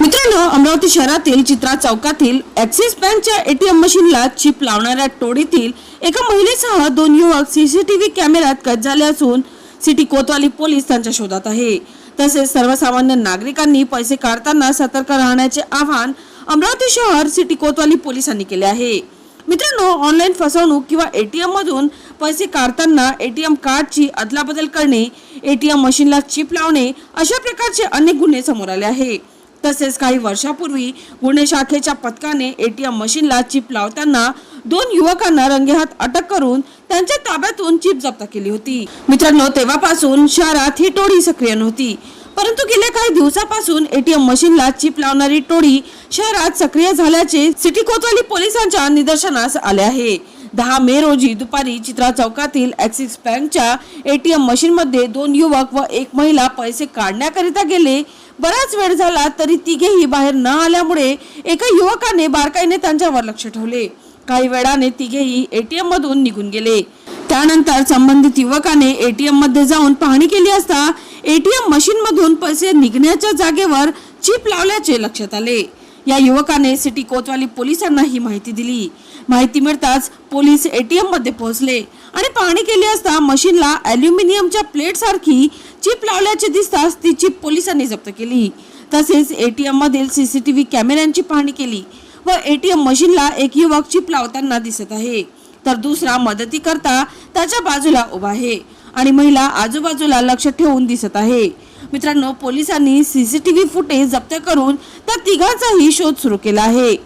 मित्रांनो अमरावती शहरातील चित्रा चौकातील ऍक्सिस बँकच्या एटीएम मशीनला चिप लावणाऱ्या टोळीतील एका महिलेसह दोन युवक सीसीटीव्ही कॅमेऱ्यात कैद झाले असून सिटी कोतवाली पोलीस त्यांच्या शोधात आहे. तसेच सर्वसामान्य नागरिकांनी पैसे काढताना सतर्क राहण्याचे आवाहन अमरावती शहर सिटी कोतवाली पोलिसांनी केले आहे. मित्रांनो ऑनलाईन फसवणूक किंवा एटीएम मधून पैसे काढताना एटीएम कार्डची अदलाबदल करणे एटीएम मशीनला चिप लावणे अशा प्रकारचे अनेक गुन्हे समोर आले आहे. तसेच काही वर्षापूर्वी गुन्हे शाखेच्या पथकाने एटीएम मशीनला चिप लावताना दोन युवकांना रंगेहात अटक करून त्यांच्या ताब्यातून चिप जप्त केली होती. मित्रांनो तेव्हापासून शहरात ही टोळी सक्रिय नव्हती. परंतु गेल्या काही दिवसापासून एटीएम मशीनला चिप लावणारी टोळी शहरात सक्रिय झाल्याचे सिटी कोतवाली पोलिसांच्या निदर्शनास आले आहे. दहा मे रोजी दुपारी चित्रा चौकातील ऍक्सिस बँकच्या एटीएम मशीनमध्ये दोन युवक व एक महिला पैसे काढण्याकरिता गेले. बराच वेळ झाला तरी तिघेही बाहेर न आल्यामुळे एका युवकाने बारकाईने त्यांच्यावर लक्ष ठेवले. काही वेळाने तिघेही एटीएम मधून निघून गेले. त्यानंतर संबंधित युवकाने एटीएममध्ये जाऊन पाहणी केली असता एटीएम मशीन मधून पैसे निघण्याच्या जागेवर चिप लावल्याचे लक्षात आले. या युवकाने सिटी कोतवाली पोलिसांना ही माहिती दिली. माहिती मिळताच पोलीस एटीएममध्ये पोहोचले आणि पाहणी केली असता मशीनला अल्युमिनियमच्या प्लेट सारखी चिप लावल्याचे दिसताच ती चिप पोलिसांनी जप्त केली. तसेच एटीएम मधील सीसीटीव्ही कॅमेऱ्यांची पाहणी केली व एटीएम मशीनला एक युवक चिप लावताना दिसत आहे. तर दुसरा मदती करता त्याच्या बाजूला उभा आहे आणि महिला आजूबाजूला लक्ष ठेवून दिसत आहे. मित्रांनो पोलिसांनी सीसीटीव्ही फुटेज जप्त करून त्या तिघांचाही शोध सुरू केला आहे.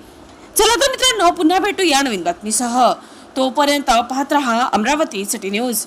चला तर मित्रांनो पुन्हा भेटू या नवीन बातमीसह. तोपर्यंत पाहत रहा अमरावती सिटी न्यूज